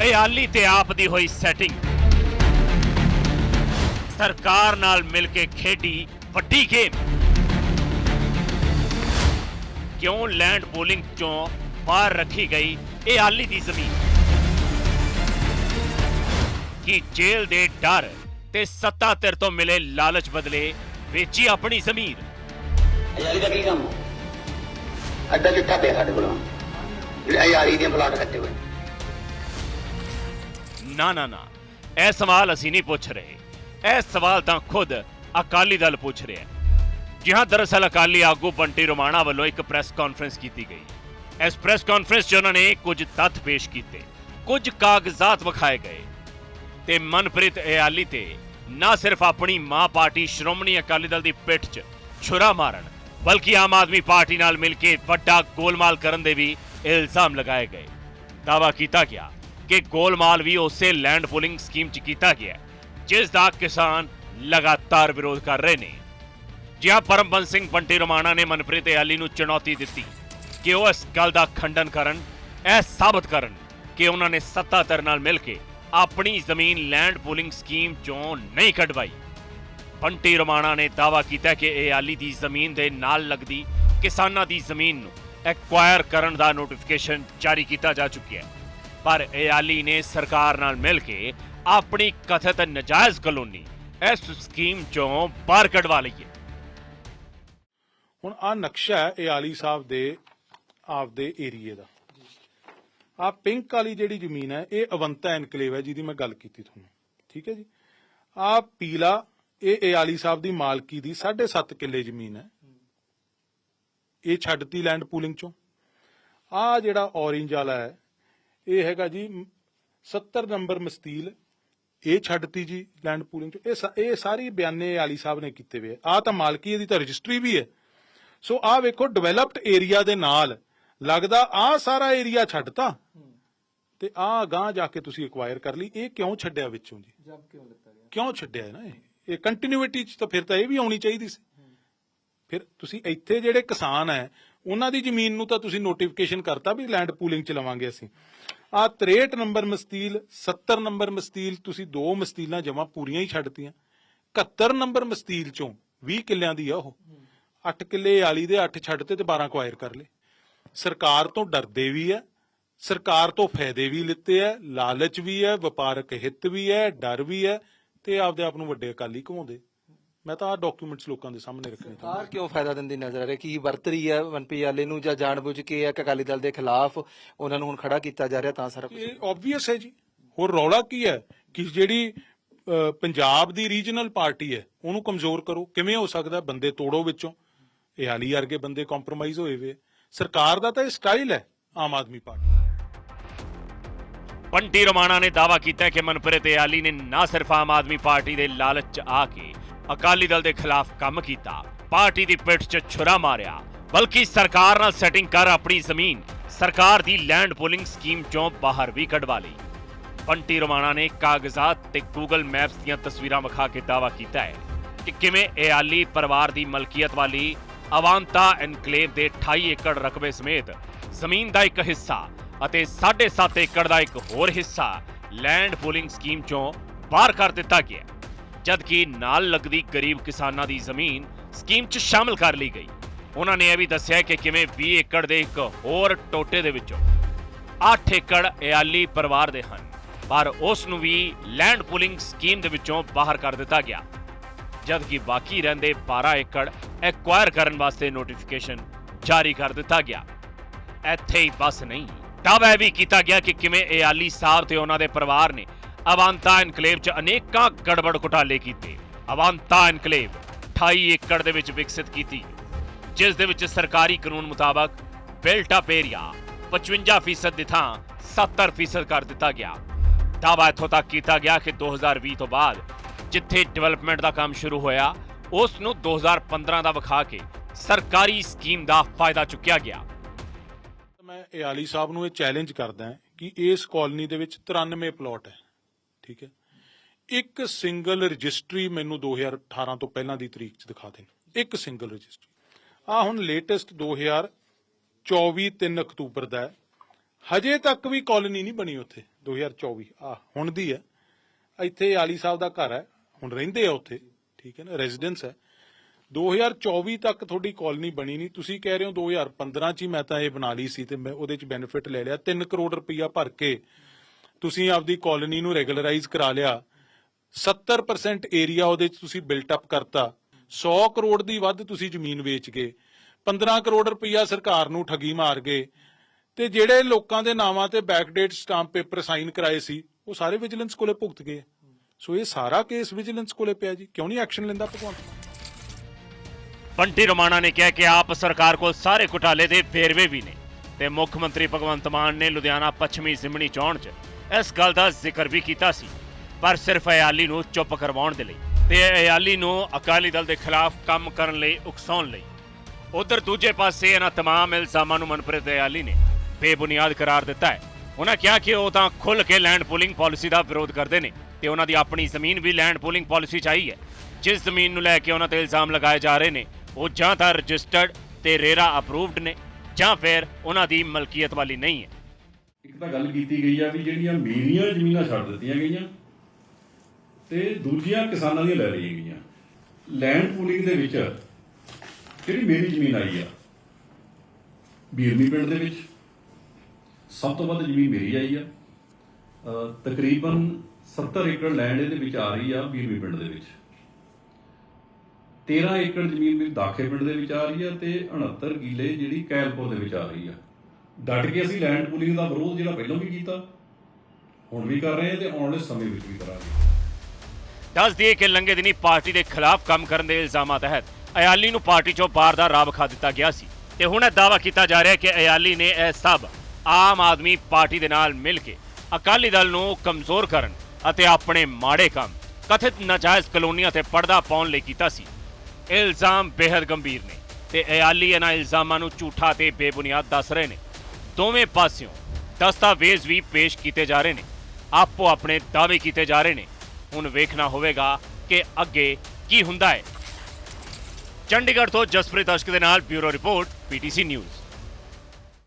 ਇਹ ਆਲੀ ਤੇ ਆਪ ਦੀ ਹੋਈ ਸੈਟਿੰਗ ਸਰਕਾਰ ਨਾਲ ਮਿਲ ਕੇ ਖੇਡੀ ਵੱਡੀ ਗੇਮ ਕਿਉਂ ਲੈਂਡ ਬੋਲਿੰਗ ਚੋਂ ਬਾਹਰ ਰੱਖੀ ਗਈ ਇਹ ਆਲੀ ਦੀ ਜ਼ਮੀਨ? ਕਿ ਜੇਲ੍ਹ ਦੇ ਡਰ ਤੇ ਸੱਤਾ ਧਿਰ ਤੋਂ ਮਿਲੇ ਲਾਲਚ ਬਦਲੇ ਵੇਚੀ ਆਪਣੀ ਜ਼ਮੀਰ ਅਯਾਰੀ ਦਾ ਕੀ ਕੰਮ? ਅੱਡਾ ਚਿੱਟਾ ਪਿਆ ਸਾਡੇ ਕੋਲ। ਜਿਹੜੇ ਅਯਾਰੀ ਦੀਆਂ ਪਲਾਟ ਕੱਟੇ ਹੋਏ ਨਾ ਨਾ ਨਾ। ਇਹ ਸਵਾਲ ਅਸੀਂ ਨਹੀਂ ਪੁੱਛ ਰਹੇ। ਇਹ ਸਵਾਲ ਤਾਂ ਖੁਦ ਅਕਾਲੀ ਦਲ ਪੁੱਛ ਰਿਹਾ ਹੈ। ਜੀ ਹਾਂ, ਦਰਅਸਲ ਅਕਾਲੀ ਆਗੂ ਬੰਟੀ ਰੋਮਾਣਾ ਵੱਲੋਂ ਇੱਕ ਪ੍ਰੈਸ ਕਾਨਫਰੰਸ ਕੀਤੀ ਗਈ। ਇਸ ਪ੍ਰੈਸ ਕਾਨਫਰੰਸ 'ਚ ਉਹਨਾਂ ਨੇ ਕੁਝ ਤੱਥ ਪੇਸ਼ ਕੀਤੇ, ਕੁਝ ਕਾਗਜ਼ਾਤ ਵਿਖਾਏ ਗਏ ਤੇ ਮਨਪ੍ਰੀਤ ਇਆਲੀ ਤੇ ਨਾ ਸਿਰਫ ਆਪਣੀ ਮਾਂ ਪਾਰਟੀ ਸ਼੍ਰੋਮਣੀ ਅਕਾਲੀ ਦਲ ਦੀ ਪਿੱਠ 'ਚ ਛੁਰਾ ਮਾਰਨ, ਬਲਕਿ ਆਮ ਆਦਮੀ ਪਾਰਟੀ ਨਾਲ ਮਿਲ ਕੇ ਵੱਡਾ ਗੋਲਮਾਲ ਕਰਨ ਦੇ ਵੀ ਇਲਜ਼ਾਮ ਲਗਾਏ ਗਏ। ਦਾਵਾ ਕੀਤਾ ਗਿਆ ਕਿ ਗੋਲਮਾਲ ਵੀ ਉਸੇ ਲੈਂਡ ਪੂਲਿੰਗ ਸਕੀਮ 'ਚ ਕੀਤਾ ਗਿਆ ਜਿਸ ਦਾ ਕਿਸਾਨ ਲਗਾਤਾਰ ਵਿਰੋਧ ਕਰ ਰਹੇ ਨੇ। ਜਿਹਾ ਪਰਮਬੰਸ ਸਿੰਘ ਬੰਟੀ ਰਮਾਣਾ ਨੇ ਮਨਪ੍ਰੀਤ ਇਆਲੀ ਨੂੰ ਚੁਣੌਤੀ ਦਿੱਤੀ ਕਿ ਉਹ ਇਸ ਗੱਲ ਦਾ ਖੰਡਨ ਕਰਨ, ਇਹ ਸਾਬਤ ਕਰਨ ਕਿ ਉਹਨਾਂ ਨੇ ਸੱਤਾਧਰ ਨਾਲ ਮਿਲ ਕੇ ਆਪਣੀ ਜ਼ਮੀਨ ਲੈਂਡ ਪੂਲਿੰਗ ਸਕੀਮ ਚੋਂ ਨਹੀਂ ਕਢਵਾਈ। ਬੰਟੀ ਰਮਾਣਾ ਨੇ ਦਾਅਵਾ ਕੀਤਾ ਕਿ ਇਹ ਆਲੀ ਦੀ ਜ਼ਮੀਨ ਦੇ ਨਾਲ ਲੱਗਦੀ ਕਿਸਾਨਾਂ ਦੀ ਜ਼ਮੀਨ ਨੂੰ ਐਕਵਾਇਰ ਕਰਨ ਦਾ ਨੋਟੀਫਿਕੇਸ਼ਨ ਜਾਰੀ ਕੀਤਾ ਜਾ ਚੁੱਕਿਆ ਹੈ। ਪਰ ਇਹ ਨੇ ਸਰਕਾਰ ਨਾਲ ਮਿਲ ਕੇ ਆਪਣੀ ਕਥਿਤ ਨਜਾਇਜ਼ ਕਲੋਨੀ ਇਸ ਸਕੀਮ ਚੋਂ ਬਾਹਰ ਕਢਵਾ ਲਈ ਹੈ। ਹੁਣ ਆ ਨਕਸ਼ਾ ਹੈ ਇਹ ਸਾਹਿਬ ਦੇ ਆਪਦੇ ਏਰੀਏ ਦਾ। ਆ ਪਿੰਕ ਵਾਲੀ ਜਿਹੜੀ ਜ਼ਮੀਨ ਹੈ, ਇਹ ਅਵੰਤਾ ਐਨਕਲੇਵ ਹੈ ਜਿਹਦੀ ਮੈਂ ਗੱਲ ਕੀਤੀ ਤੁਹਾਨੂੰ। ਠੀਕ ਹੈ ਜੀ? ਆ ਪੀਲਾ, ਇਹ ਇਹ ਸਾਹਿਬ ਦੀ ਮਾਲਕੀ ਦੀ 7.5 ਕਿੱਲੇ ਜ਼ਮੀਨ ਹੈ। ਇਹ ਛੱਡਤੀ ਲੈਂਡ ਪੂਲਿੰਗ ਚੋਂ। ਆ ਜਿਹੜਾ ਔਰੇਂਜ ਵਾਲਾ ਹੈ ਇਹ ਹੈਗਾ ਜੀ 70 ਨੰਬਰ ਮਸਤੀਲ ਇਹ ਛੱਡਤੀ ਜੀ ਲੈਂਡ ਪੂਲਿੰਗ ਚੋਂ। ਇਹ ਇਹ ਸਾਰੀ ਬਿਆਨੇ ਆਲੀ ਸਾਹਿਬ ਨੇ ਕੀਤੇ ਹੋਏ ਆ। ਤਾਂ ਮਾਲਕੀ ਇਹਦੀ ਤਾਂ ਰਜਿਸਟਰੀ ਵੀ ਹੈ। ਸੋ ਆ ਵੇਖੋ ਡਿਵੈਲਪਡ ਏਰੀਆ ਦੇ ਨਾਲ ਲੱਗਦਾ ਆ ਸਾਰਾ ਏਰੀਆ ਛੱਡਤਾ। ਤੇ ਆ ਗਾਂ ਜਾ ਕੇ ਤੁਸੀਂ ਐਕਵਾਇਰ ਕਰ ਲਈ। ਇਹ ਕਿਉਂ ਛੱਡਿਆ ਵਿੱਚੋਂ ਜੀ? ਜਬ ਕਿਉਂ ਲਿੱਤਾ ਗਿਆ? ਕਿਉਂ ਛੱਡਿਆ ਨਾ ਇਹ? ਇਹ ਕੰਟੀਨਿਊਟੀ ਚ ਤਾਂ ਫਿਰ ਤਾਂ ਇਹ ਵੀ ਆਉਣੀ ਚਾਹੀਦੀ ਸੀ। ਫਿਰ ਤੁਸੀਂ ਇੱਥੇ ਜਿਹੜੇ ਕਿਸਾਨ ਹੈ ਉਹਨਾਂ ਦੀ ਜ਼ਮੀਨ ਨੂੰ ਤਾਂ ਤੁਸੀਂ ਨੋਟੀਫਿਕੇਸ਼ਨ ਕਰਤਾ ਵੀ ਲੈਂਡ ਪੂਲਿੰਗ ਚ ਲਵਾਂਗੇ ਅਸੀਂ। ਆ 63 ਨੰਬਰ ਮਸਤੀਲ 70 ਨੰਬਰ ਮਸਤੀਲ, ਤੁਸੀਂ ਦੋ ਮਸਤੀਲਾਂ ਜਮਾ ਪੂਰੀਆਂ ਹੀ ਛੱਡਤੀਆਂ। 71 ਨੰਬਰ ਮਸਤੀਲ ਚੋਂ 20 ਕਿੱਲਿਆਂ ਦੀ ਆ ਉਹ। 8 ਕਿੱਲੇ ਵਾਲੀ ਦੇ 8 ਛੱਡਤੇ ਤੇ 12 ਕੁਆਇਰ ਕਰ ਲਏ। ਸਰਕਾਰ ਤੋਂ ਡਰਦੇ ਵੀ ਹੈ ਸਰਕਾਰ ਤੋਂ ਫਾਇਦੇ ਵੀ ਲਿੱਤੇ ਹੈ ਲਾਲਚ ਵੀ ਹੈ ਵਪਾਰਕ ਹਿੱਤ ਵੀ ਹੈ ਡਰ ਵੀ ਹੈ ਤੇ ਆਪਦੇ ਆਪ ਨੂੰ ਵੱਡੇ ਅਕਾਲੀ ਘਵਾਉਂਦੇ ਮੈਂ ਤਾਂ ਆ ਡਾਕੂਮੈਂਟਸ ਲੋਕਾਂ ਦੇ ਸਾਹਮਣੇ ਰੱਖਣੇ ਚਾਹੁੰਦਾ ਸਰਕਾਰ ਕਿਉਂ ਫਾਇਦਾ ਦਿੰਦੀ ਨਜ਼ਰ ਆ? ਰਹੀ ਹੈ ਕੀ ਵਰਤ ਰਹੀ ਹੈ ਮਨਪੀ ਵਾਲੇ ਨੂੰ ਜਾਂ ਜਾਣਬੁੱਝ ਕੇ ਇੱਕ ਅਕਾਲੀ ਦਲ ਦੇ ਖਿਲਾਫ ਉਹਨਾਂ ਨੂੰ ਹੁਣ ਖੜਾ ਕੀਤਾ ਜਾ ਰਿਹਾ ਤਾਂ ਸਾਰਾ ਕੁਝ ਇਹ ਆਬਵੀਅਸ ਹੈ ਜੀ। ਹੋਰ ਰੌਲਾ ਕੀ ਹੈ? ਕਿ ਜਿਹੜੀ ਅਹ, ਪੰਜਾਬ ਦੀ ਰੀਜਨਲ ਪਾਰਟੀ ਹੈ ਉਹਨੂੰ ਕਮਜ਼ੋਰ ਕਰੋ। ਕਿਵੇਂ ਹੋ ਸਕਦਾ ਬੰਦੇ ਤੋੜੋ ਵਿੱਚੋਂ। ਇਹ ਹਾਲੀ ਵਰਗੇ ਬੰਦੇ ਕੰਪਰੋਮਾਈਜ਼ ਹੋਏ ਵੇ। ਸਰਕਾਰ ਦਾ ਤਾਂ ਇਹ ਸਟਾਈਲ ਹੈ ਆਮ ਆਦਮੀ ਪਾਰਟੀ ਬੰਟੀ ਰਮਾਣਾ ਨੇ ਦਾਅਵਾ ਕੀਤਾ ਹੈ ਕਿ ਮਨਪ੍ਰੀਤ ਇਆਲੀ ਨੇ ਨਾ ਸਿਰਫ ਆਮ ਆਦਮੀ ਪਾਰਟੀ ਦੇ ਲਾਲਚ 'ਚ ਆ ਕੇ ਅਕਾਲੀ ਦਲ ਦੇ ਖਿਲਾਫ ਕੰਮ ਕੀਤਾ। ਪਾਰਟੀ ਦੀ ਪਿੱਠ 'ਚ ਛੁਰਾ ਮਾਰਿਆ। ਬਲਕਿ ਸਰਕਾਰ ਨਾਲ ਸੈਟਿੰਗ ਕਰ ਆਪਣੀ ਜ਼ਮੀਨ, ਸਰਕਾਰ ਦੀ ਲੈਂਡ ਪੂਲਿੰਗ ਸਕੀਮ 'ਚੋਂ ਬਾਹਰ ਵੀ ਕਢਵਾ ਲਈ। ਪੰਟੀ ਰਮਾਣਾ ਨੇ ਕਾਗਜ਼ਾਤ ਤੇ ਗੂਗਲ ਮੈਪਸ ਦੀਆਂ ਤਸਵੀਰਾਂ ਵਿਖਾ ਕੇ ਦਾਅਵਾ ਕੀਤਾ ਹੈ ਕਿ ਕਿਵੇਂ ਇਹ ਆਲੀ ਪਰਿਵਾਰ ਦੀ ਮਲਕੀਅਤ ਵਾਲੀ ਅਵਾਂਤਾ ਐਨਕਲੇਵ ਦੇ 28 ਏਕੜ ਰਕਬੇ ਸਮੇਤ ਜ਼ਮੀਨ ਦਾ ਇੱਕ ਹਿੱਸਾ ਅਤੇ 7.5 ਏਕੜ ਦਾ ਇੱਕ ਹੋਰ ਹਿੱਸਾ ਲੈਂਡ ਪੂਲਿੰਗ ਸਕੀਮ ਚੋਂ ਬਾਹਰ ਕਰ ਦਿੱਤਾ ਗਿਆ ਜਦਕਿ ਨਾਲ ਲੱਗਦੀ ਗਰੀਬ ਕਿਸਾਨਾਂ ਦੀ ਜ਼ਮੀਨ ਸਕੀਮ 'ਚ ਸ਼ਾਮਲ ਕਰ ਲਈ ਗਈ। ਉਹਨਾਂ ਨੇ ਇਹ ਵੀ ਦੱਸਿਆ ਕਿ ਕਿਵੇਂ 20 ਏਕੜ ਦੇ ਇੱਕ ਹੋਰ ਟੋਟੇ ਦੇ ਵਿੱਚੋਂ 8 ਏਕੜ ਇਆਲੀ ਪਰਿਵਾਰ ਦੇ ਹਨ, ਪਰ ਉਸ ਨੂੰ ਵੀ ਲੈਂਡ ਪੂਲਿੰਗ ਸਕੀਮ ਦੇ ਵਿੱਚੋਂ ਬਾਹਰ ਕਰ ਦਿੱਤਾ ਗਿਆ। ਜਦਕਿ ਬਾਕੀ ਰਹਿੰਦੇ 12 ਏਕੜ ਐਕਵਾਇਰ ਕਰਨ ਵਾਸਤੇ ਨੋਟੀਫਿਕੇਸ਼ਨ ਜਾਰੀ ਕਰ ਦਿੱਤਾ ਗਿਆ। ਇੱਥੇ ਹੀ ਬਸ ਨਹੀਂ, ਦਾਅਵਾ ਇਹ ਵੀ ਕੀਤਾ ਗਿਆ ਕਿ ਕਿਵੇਂ ਇਆਲੀ ਸਾਹਿਬ ਤੇ ਉਹਨਾਂ ਦੇ ਪਰਿਵਾਰ ਨੇ ਅਵਾਂਤਾ ਐਨਕਲੇਵ 'ਚ ਅਨੇਕਾਂ ਗੜਬੜ ਘੁਟਾਲੇ ਕੀਤੇ। ਅਵਾਂਤਾ ਐਨਕਲੇਵ 28 ਏਕੜ ਦੇ ਵਿੱਚ ਵਿਕਸਿਤ ਕੀਤੀ। ਜਿਸ ਦੇ ਵਿੱਚ ਸਰਕਾਰੀ ਕਾਨੂੰਨ ਮੁਤਾਬਕ ਬਿਲਟ ਅਪ ਏਰੀਆ 55% ਦੀ ਥਾਂ 70% ਕਰ ਦਿੱਤਾ ਗਿਆ। ਦਾਅਵਾ ਇੱਥੋਂ ਤੱਕ ਕੀਤਾ ਗਿਆ ਕਿ 2020 ਤੋਂ ਬਾਅਦ ਜਿੱਥੇ ਡਿਵੈਲਪਮੈਂਟ ਦਾ ਕੰਮ ਸ਼ੁਰੂ ਹੋਇਆ, ਉਸ ਨੂੰ 2015 ਦਾ ਵਿਖਾ ਕੇ ਸਰਕਾਰੀ ਸਕੀਮ ਦਾ ਫਾਇਦਾ ਚੁੱਕਿਆ ਗਿਆ। ਮੈਂ ਇਹ ਸਾਹਿਬ ਨੂੰ ਇਹ ਚੈਲੰਜ ਕਰਦਾ ਕਿ ਇਸ ਕਾਲਨੀ ਦੇ ਵਿੱਚ 93 ਪਲਾਟ ਹੈ। ਠੀਕ ਹੈ। ਇੱਕ ਸਿੰਗਲ ਰਜਿਸਟਰੀ ਮੈਨੂੰ 2018 ਤੋਂ ਪਹਿਲਾਂ ਦੀ ਤਰੀਕ 'ਚ ਦਿਖਾ ਦੇਣ। ਇੱਕ ਸਿੰਗਲ ਰਜਿਸਟਰੀ ਆ ਹੁਣ ਲੇਟੈਸਟ 2024 3 ਅਕਤੂਬਰ ਦਾ ਹੈ। ਹਜੇ ਤੱਕ ਵੀ ਕਾਲਨੀ ਨਹੀਂ ਬਣੀ ਉੱਥੇ 2024 ਆ ਹੁਣ ਦੀ ਹੈ। ਇੱਥੇ ਆਲੀ ਸਾਹਿਬ ਦਾ ਘਰ ਹੈ। ਹੁਣ ਰਹਿੰਦੇ ਆ ਉੱਥੇ, ਠੀਕ ਹੈ ਨਾ ਰੈਜ਼ੀਡੈਂਸ ਹੈ। 2024 ਤੱਕ ਤੁਹਾਡੀ ਕਾਲੋਨੀ ਬਣੀ ਨਹੀਂ। ਤੁਸੀਂ ਕਹਿ ਰਹੇ ਹੋ 2015 ਚ ਹੀ ਮੈਂ ਤਾਂ ਇਹ ਬਣਾ ਲਈ ਸੀ ਤੇ ਮੈਂ ਉਹਦੇ ਚ ਬੈਨੀਫਿਟ ਲੈ ਲਿਆ। 3 ਕਰੋੜ ਰੁਪਇਆ ਭਰ ਕੇ ਤੁਸੀਂ ਆਪਦੀ ਕਾਲਨੀ ਨੂੰ ਰੈਗੂਲਰਾਈਜ਼ ਕਰਾ ਲਿਆ 70% ਏਰੀਆ ਉਹਦੇ ਚ ਤੁਸੀਂ ਬਿਲਟ ਅਪ ਕਰਤਾ 100 ਕਰੋੜ ਦੀ ਵੱਧ ਤੁਸੀਂ ਜ਼ਮੀਨ ਵੇਚ ਗਏ 15 ਕਰੋੜ ਰੁਪਈਆ ਸਰਕਾਰ ਨੂੰ ਠੱਗੀ ਮਾਰ ਗਏ, ਤੇ ਜਿਹੜੇ ਲੋਕਾਂ ਦੇ ਨਾਵਾਂ ਤੇ ਬੈਕਡੇਟ ਸਟਾਂਪ ਪੇਪਰ ਸਾਈਨ ਕਰਾਏ ਸੀ, ਉਹ ਸਾਰੇ ਵਿਜੀਲੈਂਸ ਕੋਲੇ ਭੁਗਤ ਗਏ ਸੋ ਇਹ ਸਾਰਾ ਕੇਸ ਵਿਜੀਲੈਂਸ ਕੋਲੇ ਪਿਆ ਜੀ, ਕਿਉਂ ਨਹੀਂ ਐਕਸ਼ਨ ਲੈਂਦਾ ਭਗਵੰਤ ਬੰਟੀ ਰਮਾਣਾ ਨੇ ਕਿਹਾ ਕਿ ਆਪ ਸਰਕਾਰ ਕੋਲ ਸਾਰੇ ਘੁਟਾਲੇ ਦੇ ਵੇਰਵੇ ਵੀ ਨੇ, ਤੇ ਮੁੱਖ ਮੰਤਰੀ ਭਗਵੰਤ ਮਾਨ ਨੇ ਲੁਧਿਆਣਾ ਪੱਛਮੀ ਜ਼ਿਮਣੀ ਚੋਣ 'ਚ ਇਸ ਗੱਲ ਦਾ ਜ਼ਿਕਰ ਵੀ ਕੀਤਾ ਸੀ ਪਰ ਸਿਰਫ ਅਯਾਲੀ ਨੂੰ ਚੁੱਪ ਕਰਵਾਉਣ ਦੇ ਲਈ ਤੇ ਅਯਾਲੀ ਨੂੰ ਅਕਾਲੀ ਦਲ ਦੇ ਖਿਲਾਫ ਕੰਮ ਕਰਨ ਲਈ ਉਕਸਾਉਣ ਲਈ ਉਧਰ ਦੂਜੇ ਪਾਸੇ ਇਹਨਾਂ तमाम ਇਲਜ਼ਾਮਾਂ ਨੂੰ ਮਨਪ੍ਰੀਤ ਅਯਾਲੀ ਨੇ ਬੇਬੁਨਿਆਦ ਕਰਾਰ ਦਿੱਤਾ ਹੈ ਉਹਨਾਂ ਕਿਹਾ ਕਿ ਉਹ ਤਾਂ ਖੁੱਲ੍ਹ ਕੇ ਲੈਂਡ ਪੂਲਿੰਗ ਪਾਲਿਸੀ ਦਾ ਵਿਰੋਧ ਕਰਦੇ ਨੇ ਤੇ ਉਹਨਾਂ ਦੀ ਆਪਣੀ ਜ਼ਮੀਨ ਵੀ ਲੈਂਡ ਪੂਲਿੰਗ ਪਾਲਿਸੀ 'ਚ ਆਈ ਹੈ ਜਿਸ ਜ਼ਮੀਨ ਨੂੰ ਲੈ ਕੇ ਉਹਨਾਂ ਤੇ ਇਲਜ਼ਾਮ ਲਗਾਏ ਜਾ ਰਹੇ ਨੇ ਉਹ ਜਾਂ ਤਾਂ ਰਜਿਸਟਰਡ ਤੇ ਰੇਰਾ ਅਪਰੂਵਡ ਨੇ ਜਾਂ ਫਿਰ ਉਹਨਾਂ ਦੀ ਮਲਕੀਅਤ ਵਾਲੀ ਨਹੀਂ ਹੈ ਇੱਕ ਤਾਂ ਗੱਲ ਕੀਤੀ ਗਈ ਆ ਵੀ ਜਿਹੜੀਆਂ ਮੇਰੀਆਂ ਜ਼ਮੀਨਾਂ ਛੱਡ ਦਿੱਤੀਆਂ ਗਈਆਂ ਤੇ ਦੂਜੀਆਂ ਕਿਸਾਨਾਂ ਦੀਆਂ ਲੈ ਲਈਆਂ ਗਈਆਂ। ਲੈਂਡ ਪੂਲਿੰਗ ਦੇ ਵਿੱਚ ਜਿਹੜੀ ਮੇਰੀ ਜ਼ਮੀਨ ਆਈ ਆ? ਬੀਰਮੀ ਪਿੰਡ ਦੇ ਵਿੱਚ ਸਭ ਤੋਂ ਵੱਧ ਜ਼ਮੀਨ ਮੇਰੀ ਆਈ ਆ। ਤਕਰੀਬਨ 70 ਏਕੜ ਲੈਂਡ ਇਹਦੇ ਵਿੱਚ ਆ ਰਹੀ ਆ ਬੀਰਮੀ ਪਿੰਡ ਦੇ ਵਿੱਚ। 13 ਏਕੜ ਜ਼ਮੀਨ ਮੇਰੀ ਦਾਖੇ ਪਿੰਡ ਦੇ ਵਿੱਚ ਆ ਰਹੀ ਆ ਤੇ 69 ਕਿੱਲੇ ਜਿਹੜੀ ਕੈਲਪੁਰ ਦੇ ਵਿੱਚ ਆ ਰਹੀ ਆ। ਡਟ ਕੇ ਅਸੀਂ ਲੈਂਡ ਪੂਲਿੰਗ ਦਾ ਵਿਰੋਧ ਜਿਹੜਾ ਪਹਿਲਾਂ ਵੀ ਕੀਤਾ, ਹੁਣ ਵੀ ਕਰ ਰਹੇ ਹਾਂ ਤੇ ਆਉਣ ਵਾਲੇ ਸਮੇਂ ਵਿੱਚ ਵੀ ਕਰਾਂਗੇ। ਦੱਸ ਦਈਏ ਕਿ ਲੰਘੇ ਦਿਨੀ ਪਾਰਟੀ ਦੇ ਖਿਲਾਫ ਕੰਮ ਕਰਨ ਦੇ ਇਲਜ਼ਾਮਾਂ ਤਹਿਤ ਅਯਾਲੀ ਨੂੰ ਪਾਰਟੀ ਚੋਂ ਬਾਹਰ ਦਾ ਰਾਹ ਵਿਖਾ ਦਿੱਤਾ ਗਿਆ ਸੀ ਤੇ ਹੁਣ ਇਹ ਦਾਅਵਾ ਕੀਤਾ ਜਾ ਰਿਹਾ ਹੈ ਕਿ ਅਯਾਲੀ ਨੇ ਇਹ ਸਭ ਆਮ ਆਦਮੀ ਪਾਰਟੀ ਦੇ ਨਾਲ ਮਿਲ ਕੇ ਅਕਾਲੀ ਦਲ ਨੂੰ ਕਮਜ਼ੋਰ ਕਰਨ ਅਤੇ ਆਪਣੇ ਮਾੜੇ ਕੰਮ, ਕਥਿਤ ਨਾਜਾਇਜ਼ ਕਲੋਨੀਆਂ ਤੇ ਪਰਦਾ ਪਾਉਣ ਲਈ ਕੀਤਾ ਸੀ। ਇਹ ਇਲਜ਼ਾਮ ਬੇहद ਗੰਭੀਰ ਨੇ ਤੇ ਅਯਾਲੀ ਇਹਨਾਂ ਇਲਜ਼ਾਮਾਂ ਨੂੰ ਝੂਠਾ ਤੇ ਬੇਬੁਨਿਆਦ ਦੱਸ ਰਹੇ ਨੇ। ਦੋਵੇਂ ਪਾਸਿਓਂ ਦਸਤਾਵੇਜ਼ ਵੀ ਪੇਸ਼ ਕੀਤੇ ਜਾ ਰਹੇ ਨੇ। ਆਪੋ ਆਪਣੇ ਦਾਅਵੇ ਕੀਤੇ ਜਾ ਰਹੇ ਨੇ। ਹੁਣ ਵੇਖਣਾ ਹੋਵੇਗਾ ਕਿ ਅੱਗੇ ਕੀ ਹੁੰਦਾ ਹੈ। ਚੰਡੀਗੜ੍ਹ ਤੋਂ ਜਸਪ੍ਰੀਤ ਅਸ਼ਕ ਦੇ ਨਾਲ ਬਿਊਰੋ ਰਿਪੋਰਟ ਪੀਟੀਸੀ ਨਿਊਜ਼।